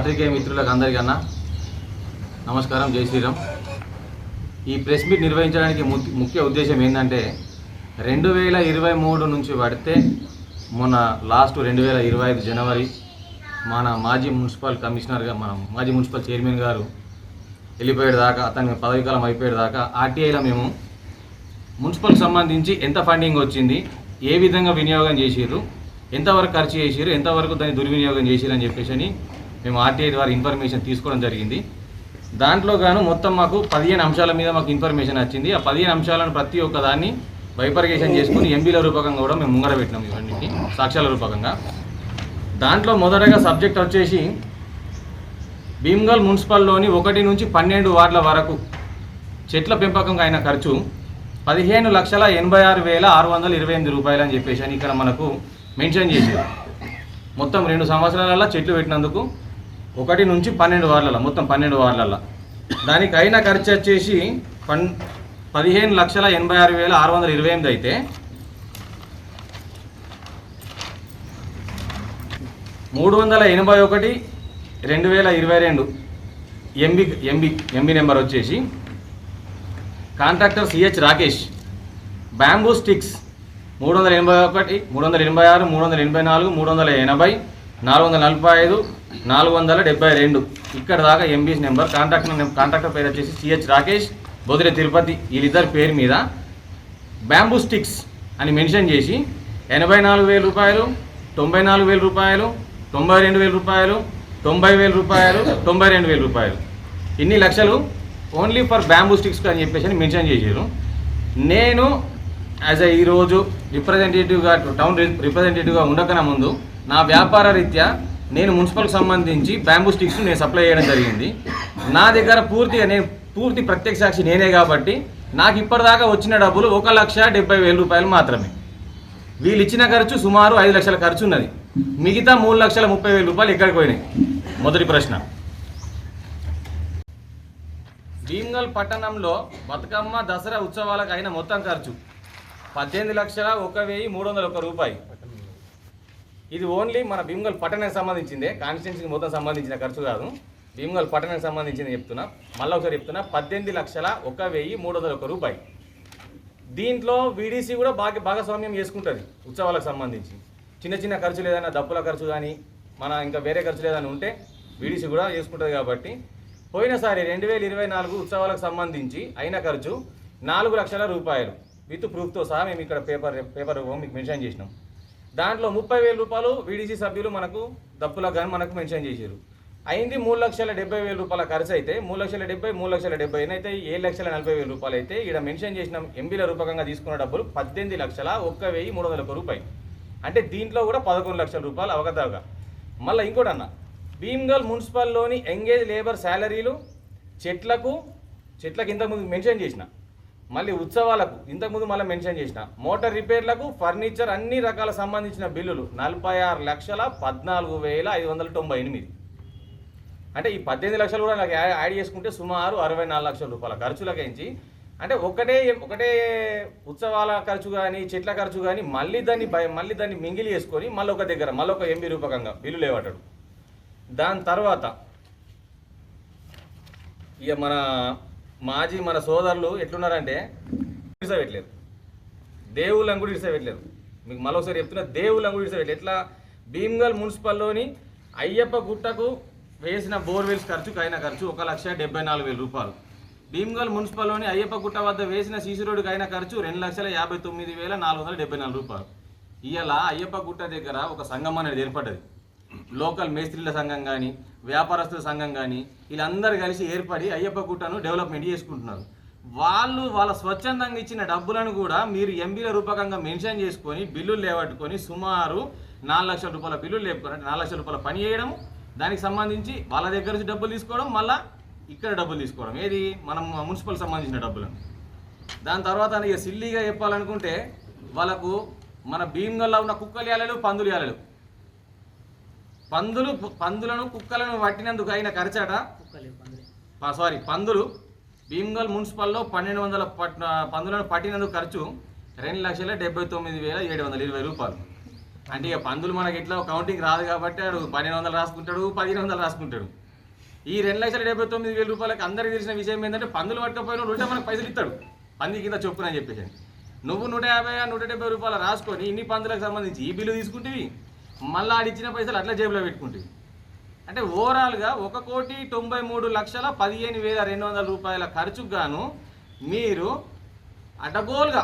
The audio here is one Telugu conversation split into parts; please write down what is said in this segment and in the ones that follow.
పాత్రికేయ మిత్రులకు అందరికన్నా నమస్కారం జై శ్రీరామ్. ఈ ప్రెస్ మీట్ నిర్వహించడానికి ము- ముఖ్య ఉద్దేశం ఏంటంటే రెండు వేల ఇరవై మూడు నుంచి పడితే మొన్న లాస్ట్ రెండు వేల ఇరవై ఐదు జనవరి మన మాజీ మున్సిపల్ కమిషనర్గా మన మాజీ మున్సిపల్ చైర్మన్ గారు వెళ్ళిపోయేది దాకా అతని పదవి కాలం దాకా ఆర్టీఐలో మేము మున్సిపల్కి సంబంధించి ఎంత ఫండింగ్ వచ్చింది ఏ విధంగా వినియోగం చేసిర్రు ఎంతవరకు ఖర్చు చేసిర్రు ఎంతవరకు దాన్ని దుర్వినియోగం చేసిర్రు అని చెప్పేసి అని మేము ఆర్టీఐ ద్వారా ఇన్ఫర్మేషన్ తీసుకోవడం జరిగింది. దాంట్లో గాను మొత్తం మాకు పదిహేను అంశాల మీద మాకు ఇన్ఫర్మేషన్ వచ్చింది. ఆ పదిహేను అంశాలను ప్రతి ఒక్క దాన్ని బైపర్గేషన్ చేసుకుని ఎంబీల రూపకంగా కూడా మేము ముంగర పెట్టినాం ఇవన్నీ సాక్ష్యాల రూపకంగా. దాంట్లో మొదటగా సబ్జెక్ట్ వచ్చేసి భీమ్గల్ మున్సిపల్లోని ఒకటి నుంచి పన్నెండు వార్డుల వరకు చెట్ల పెంపకం అయిన ఖర్చు పదిహేను లక్షల ఎనభై ఆరు వేల ఆరు వందల ఇరవై ఎనిమిది రూపాయలు అని చెప్పేసి అని ఇక్కడ మనకు మెన్షన్ చేశారు. మొత్తం రెండు సంవత్సరాలలో చెట్లు పెట్టినందుకు ఒకటి నుంచి పన్నెండు వార్లలో మొత్తం పన్నెండు వార్లలో దానికి అయిన ఖర్చు వచ్చేసి పన్ పదిహేను లక్షల ఎనభై ఆరు వేల ఆరు వందల ఇరవై ఎనిమిది అయితే మూడు వందల ఎనభై ఒకటి రెండు వేల ఇరవై రెండు ఎంబి ఎంబీ ఎంబీ నెంబర్ వచ్చేసి contractor CH Rakesh bamboo sticks మూడు వందల ఎనభై ఒకటి మూడు వందల ఎనభై ఆరు మూడు వందల ఎనభై నాలుగు మూడు వందల ఎనభై నాలుగు వందల నలభై ఐదు నాలుగు వందల డెబ్బై రెండు. ఇక్కడ దాకా ఎంబీస్ నెంబర్ కాంటాక్ట్ కాంటాక్టర్ పేరు వచ్చేసి సిహెచ్ రాకేష్ బొదిరే తిరుపతి వీళ్ళిద్దరి పేరు మీద బ్యాంబూ స్టిక్స్ అని మెన్షన్ చేసి ఎనభై నాలుగు వేల రూపాయలు తొంభై నాలుగు వేల రూపాయలు తొంభై రెండు వేల రూపాయలు తొంభై వేల రూపాయలు తొంభై రెండు వేల రూపాయలు. ఇన్ని లక్షలు ఓన్లీ ఫర్ బ్యాంబూ స్టిక్స్ అని చెప్పేసి అని మెన్షన్ చేశారు. నేను యాజ్ అ ఈరోజు రిప్రజెంటేటివ్గా టౌన్ రిప్రజెంటేటివ్గా ఉండకన ముందు నా వ్యాపార రీత్యా నేను మున్సిపల్కి సంబంధించి బ్యాంబూ స్టిక్స్ నేను సప్లై చేయడం జరిగింది. నా దగ్గర పూర్తిగా నేను పూర్తి ప్రత్యక్ష సాక్షి నేనే కాబట్టి నాకు ఇప్పటిదాకా వచ్చిన డబ్బులు ఒక లక్ష డెబ్బై వేల రూపాయలు మాత్రమే. వీళ్ళు ఇచ్చిన ఖర్చు సుమారు ఐదు లక్షల ఖర్చు ఉన్నది. మిగతా మూడు లక్షల ముప్పై వేల రూపాయలు ఎక్కడికి పోయినాయి? మొదటి ప్రశ్న. భీమ్గల్ పట్టణంలో బతుకమ్మ దసరా ఉత్సవాలకు అయిన మొత్తం ఖర్చు పద్దెనిమిది లక్షల ఒక వెయ్యి మూడు వందల ఒక రూపాయి. ఇది ఓన్లీ మన భీమ్గల్ పట్టణానికి సంబంధించిందే. కాన్స్టిట్యున్సీకి మొత్తం సంబంధించిన ఖర్చు కాదు. భీమ్గల్ పట్టణానికి సంబంధించింది చెప్తున్నా. మళ్ళీ ఒకసారి చెప్తున్నా. పద్దెనిమిది లక్షల ఒక వెయ్యి మూడు వందల ఒక రూపాయి. దీంట్లో వీడీసీ కూడా బాగా భాగస్వామ్యం చేసుకుంటుంది ఉత్సవాలకు సంబంధించి. చిన్న చిన్న ఖర్చులు ఏదైనా డబ్బుల ఖర్చు కానీ మన ఇంకా వేరే ఖర్చులు ఏదైనా ఉంటే వీడీసీ కూడా చేసుకుంటుంది కాబట్టి పోయినసారి రెండు వేల ఇరవై నాలుగు ఉత్సవాలకు సంబంధించి అయిన ఖర్చు నాలుగు లక్షల రూపాయలు. విత్ ప్రూఫ్తో సహా మేము ఇక్కడ పేపర్ పేపర్ మీకు మెన్షన్ చేసినాం. దాంట్లో ముప్పై వేల రూపాయలు వీడీసీ సభ్యులు మనకు దప్పులకు కానీ మనకు మెన్షన్ చేశారు. అయింది మూడు లక్షల డెబ్బై వేల రూపాయల ఖర్చు అయితే మూడు లక్షల డెబ్బై మూడు లక్షల డెబ్బై అయితే ఏడు లక్షల నలభై వేల రూపాయలు అయితే ఇక్కడ మెన్షన్ చేసిన ఎంబీల రూపకంగా తీసుకున్న డబ్బులు పద్దెనిమిది లక్షల ఒక్క వెయ్యి మూడు వందల రూపాయలు అంటే దీంట్లో కూడా పదకొండు లక్షల రూపాయలు అవగతవగా మళ్ళీ ఇంకోటి అన్న భీమ్గల్ మున్సిపల్లోని ఎంగేజ్ లేబర్ శాలరీలు చెట్లకు చెట్లకు ఇంతకుముందు మెన్షన్ చేసిన మళ్ళీ ఉత్సవాలకు ఇంతకుముందు మళ్ళీ మెన్షన్ చేసిన మోటార్ రిపేర్లకు ఫర్నిచర్ అన్ని రకాల సంబంధించిన బిల్లులు నలభై ఆరు లక్షల పద్నాలుగు వేల ఐదు వందల తొంభై ఎనిమిది. అంటే ఈ పద్దెనిమిది లక్షలు కూడా నాకు యాడ్ చేసుకుంటే సుమారు అరవై నాలుగు లక్షల రూపాయల ఖర్చులకించి అంటే ఒకటే ఒకటే ఉత్సవాల ఖర్చు కానీ చెట్ల ఖర్చు కానీ మళ్ళీ దాన్ని మళ్ళీ దాన్ని మింగిలి చేసుకొని మళ్ళీ ఒక దగ్గర మళ్ళీ ఒక ఎంబీ రూపకంగా బిల్లు లేవటాడు. దాని తర్వాత ఇక మన మాజీ మన సోదరులు ఎట్లున్నారంటే ఇడిసపెట్టలేరు దేవుళ్ళని కూడా ఇడిసపెట్టలేరు మీకు మరోసారి చెప్తున్నా దేవుళ్ళని కూడా ఇడిసపెట్టలేరు ఎట్లా? భీమ్గల్ మున్సిపల్లోని అయ్యప్ప గుట్టకు వేసిన బోర్వెల్స్ ఖర్చుకు అయిన ఖర్చు ఒక లక్ష డెబ్బై నాలుగు వేల రూపాయలు. భీమ్గల్ మున్సిపల్లోని అయ్యప్ప గుట్ట వద్ద వేసిన సీసీ రోడ్డుకైన అయిన ఖర్చు రెండు లక్షల యాభై తొమ్మిది వేల నాలుగు వందల డెబ్బై నాలుగు రూపాయలు. ఇవాళ అయ్యప్ప గుట్ట దగ్గర ఒక సంఘం అనేది ఏర్పడ్డది. లోకల్ మేస్త్రీల సంఘం కానీ వ్యాపారస్తుల సంఘం కానీ వీళ్ళందరూ కలిసి ఏర్పడి అయ్యప్ప గుట్టను డెవలప్మెంట్ చేసుకుంటున్నారు. వాళ్ళు వాళ్ళ స్వచ్ఛందంగా ఇచ్చిన డబ్బులను కూడా మీరు ఎంబీల రూపకంగా మెన్షన్ చేసుకొని బిల్లులు లేవట్టుకొని సుమారు నాలుగు లక్షల రూపాయల బిల్లులు లేపుకొని నాలుగు లక్షల రూపాయల పని చేయడం దానికి సంబంధించి వాళ్ళ దగ్గర నుంచి డబ్బులు తీసుకోవడం మళ్ళీ ఇక్కడ డబ్బులు తీసుకోవడం. ఏది? మనం మున్సిపల్ సంబంధించిన డబ్బులను. దాని తర్వాత ఇక సిల్లీగా చెప్పాలనుకుంటే వాళ్ళకు మన భీమ్గల్లో ఉన్న కుక్కలు యాలలు పందులు యాలలు. పందులు పందులను కుక్కలను పట్టినందుకు అయిన ఖర్చట సారీ పందులు. భీమ్గల్ మున్సిపల్లో పన్నెండు వందల పట్ పందులను పట్టినందుకు ఖర్చు రెండు లక్షల డెబ్బై తొమ్మిది వేల ఏడు వందల ఇరవై రూపాయలు. అంటే ఇక పందులు మనకి ఎట్లా కౌంటింగ్ రాదు కాబట్టి ఆడు పన్నెండు వందలు రాసుకుంటాడు పదిహేను వందలు రాసుకుంటాడు. ఈ రెండు లక్షల డెబ్బై తొమ్మిది వేల రూపాయలకి అందరికీ తెలిసిన విషయం ఏంటంటే పందులు పట్టకపోయిన ఉంటే మనకు పైసలు ఇస్తాడు. పంది కింద చొప్పున అని చెప్పేసి నువ్వు నూట యాభై నూట డెబ్బై రూపాయలు రాసుకొని ఇన్ని పందులకు సంబంధించి ఈ బిల్లు తీసుకుంటేవి? మళ్ళీ ఆడిచ్చిన పైసలు అట్లా జేబులో పెట్టుకుంటుంది. అంటే ఓవరాల్గా ఒక కోటి తొంభై మూడు లక్షల పదిహేను వేల రెండు వందల రూపాయల ఖర్చుకు గాను మీరు అటగోల్గా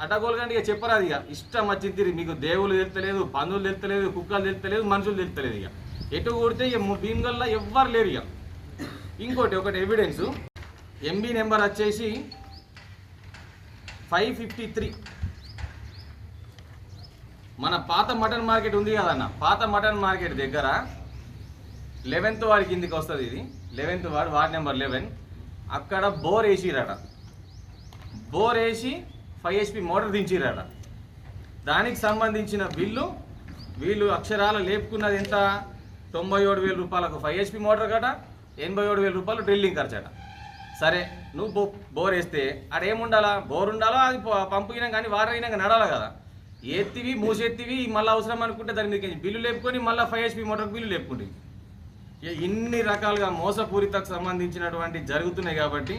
అటగోల్గా అంటే ఇక చెప్పరాదు ఇక. ఇష్టం వచ్చింది తిరిగి మీకు దేవుళ్ళు తెలుతలేదు పందులు తెలుతలేదు కుక్కలు తెలుతలేదు మనుషులు తెలుతలేదు ఇక. ఎటు కొడితే ఇక భీమ్గల్లో ఎవ్వరు లేరు ఇక. ఇంకోటి ఒకటి ఎవిడెన్స్ ఎంబీ నెంబర్ వచ్చేసి ఫైవ్ ఫిఫ్టీ త్రీ మన పాత మటన్ మార్కెట్ ఉంది కదన్న పాత మటన్ మార్కెట్ దగ్గర లెవెన్త్ వాడి కిందికి వస్తుంది ఇది. Eleventh ward ward number eleven అక్కడ బోర్ వేసిరట. బోర్ వేసి ఫైవ్ హెచ్పి మోటార్ దించిరట. దానికి సంబంధించిన బిల్లు వీళ్ళు అక్షరాలు లేపుకున్నది ఎంత? తొంభై ఏడు వేల రూపాయలకు ఫైవ్ హెచ్పి మోటార్ కట ఎనభై ఏడు వేల రూపాయలు డ్రిల్లింగ్ ఖర్చట. సరే నువ్వు బో బోర్ వేస్తే ఆడ ఏముండాలా బోర్ ఉండాలా? అది ప- పంపు అయినా కానీ వాటర్ అయినాక నడాలి కదా? ఎత్తివి మూసెత్తివి మళ్ళీ అవసరం అనుకుంటే దాని మీద బిల్లు లేపుకొని మళ్ళీ ఫైవ్ హెచ్పి మోటార్ బిల్లు లేపుకుంటుంది. ఇన్ని రకాలుగా మోసపూరితకు సంబంధించినటువంటి జరుగుతున్నాయి కాబట్టి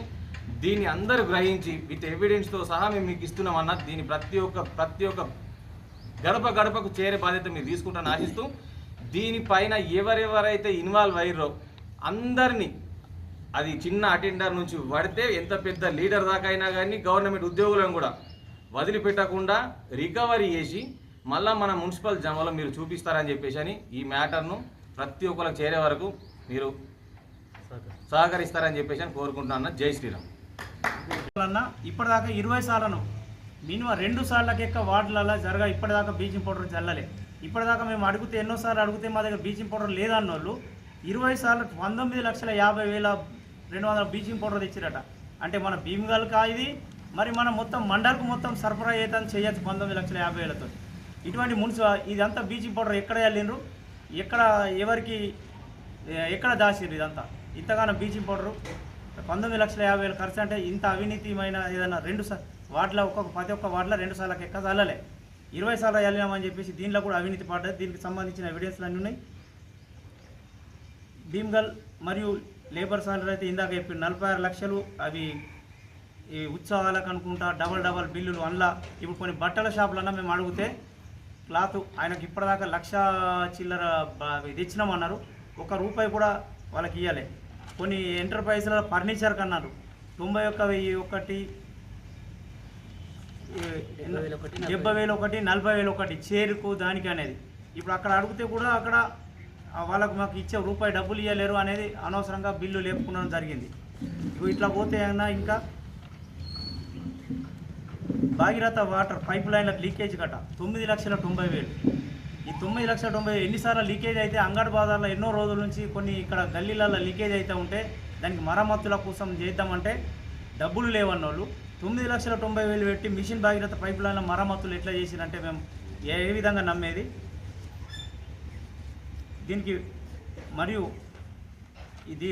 దీన్ని అందరూ గ్రహించి విత్ ఎవిడెన్స్తో సహా మేము మీకు ఇస్తున్నామన్న దీని ప్రతి ఒక్క ప్రతి ఒక్క గడప గడపకు చేరే బాధ్యత మీరు తీసుకుంటాను ఆశిస్తూ దీనిపైన ఎవరెవరైతే ఇన్వాల్వ్ అయ్యారో అందరినీ అది చిన్న అటెండర్ నుంచి పడితే ఎంత పెద్ద లీడర్ దాకా అయినా కానీ గవర్నమెంట్ ఉద్యోగులను కూడా వదిలిపెట్టకుండా రికవరీ చేసి మళ్ళీ మన మున్సిపల్ జమలో మీరు చూపిస్తారని చెప్పేసి అని ఈ మ్యాటర్ను ప్రతి ఒక్కరికి చేరే వరకు మీరు సహకరిస్తారని చెప్పేసి అని కోరుకుంటున్నా జై శ్రీరామ్. అన్న ఇప్పటిదాకా ఇరవై సార్లను మినిమం రెండు సార్లకి ఎక్క వార్డులలో జరగా ఇప్పటిదాకా బీచింగ్ పౌడర్ చల్లలే ఇప్పటిదాకా మేము అడిగితే ఎన్నోసార్లు అడిగితే మా దగ్గర బీచింగ్ పౌడర్ లేదన్న వాళ్ళు ఇరవై సార్లు పంతొమ్మిది లక్షల యాభై వేల రెండు వందల బీచింగ్ పౌడర్ తెచ్చిరట. అంటే మన భీమగల్కా ఇది మరి మనం మొత్తం మండలకు మొత్తం సరఫరా అయితే చేయొచ్చు పంతొమ్మిది లక్షల యాభై వేలతో. ఇటువంటి మున్సిపల్ ఇదంతా బీచింగ్ పౌడర్ ఎక్కడ వెళ్ళిండ్రు ఎక్కడ ఎవరికి ఎక్కడ దాసిర్రు ఇదంతా? ఇంతగానో బీచింగ్ పౌడరు. పంతొమ్మిది లక్షల యాభై వేల ఖర్చు అంటే ఇంత అవినీతిమైన ఏదైనా రెండు సార్ వాటిలో ఒక్కొక్క ప్రతి ఒక్క వాటిలో రెండు సార్లకి ఎక్క చల్లలే? ఇరవై సార్లు వెళ్ళినామని చెప్పేసి దీనిలో కూడా అవినీతి పడ్డది. దీనికి సంబంధించిన ఎవిడెన్స్లు అన్నీ ఉన్నాయి. భీమ్గల్ మరియు లేబర్ సాలరీ అయితే ఇందాక చెప్పిన నలభై ఆరు లక్షలు అవి ఈ ఉత్సవాలకు అనుకుంటా డబల్ డబల్ బిల్లులు అందులో ఇప్పుడు కొన్ని బట్టల షాపులన్నా మేము అడిగితే క్లాత్ ఆయనకి ఇప్పటిదాకా లక్ష చిల్లర ఇచ్చినామన్నారు ఒక రూపాయి కూడా వాళ్ళకి ఇవ్వలే కొన్ని ఎంటర్ప్రైజ్ల ఫర్నిచర్కి అన్నారు తొంభై ఒక్క వెయ్యి ఒకటి డెబ్బై వేలు ఒకటి నలభై వేలు ఒకటి చేరుకు దానికి అనేది. ఇప్పుడు అక్కడ అడిగితే కూడా అక్కడ వాళ్ళకు మాకు ఇచ్చే రూపాయి డబ్బులు ఇవ్వలేరు అనేది అనవసరంగా బిల్లు లేపుకునడం జరిగింది. ఇగో ఇట్లా పోతే అయినా ఇంకా భాగీరథ వాటర్ పైప్ లైన్లకు లీకేజ్ గట తొమ్మిది లక్షల తొంభై వేలు. ఈ తొమ్మిది లక్షల తొంభై ఎన్నిసార్లు లీకేజ్ అయితే అంగడి బాజార్లో ఎన్నో రోజుల నుంచి కొన్ని ఇక్కడ గల్లీలలో లీకేజ్ అయితే ఉంటే దానికి మరమ్మతుల కోసం చేద్దామంటే డబ్బులు లేవన్నోళ్ళు. తొమ్మిది లక్షల తొంభై వేలు పెట్టి మిషన్ భాగీరథ పైప్ లైన్ల మరమ్మతులు ఎట్లా చేసిరంటే మేము ఏ ఏ విధంగా నమ్మేది? దీనికి మరియు ఇది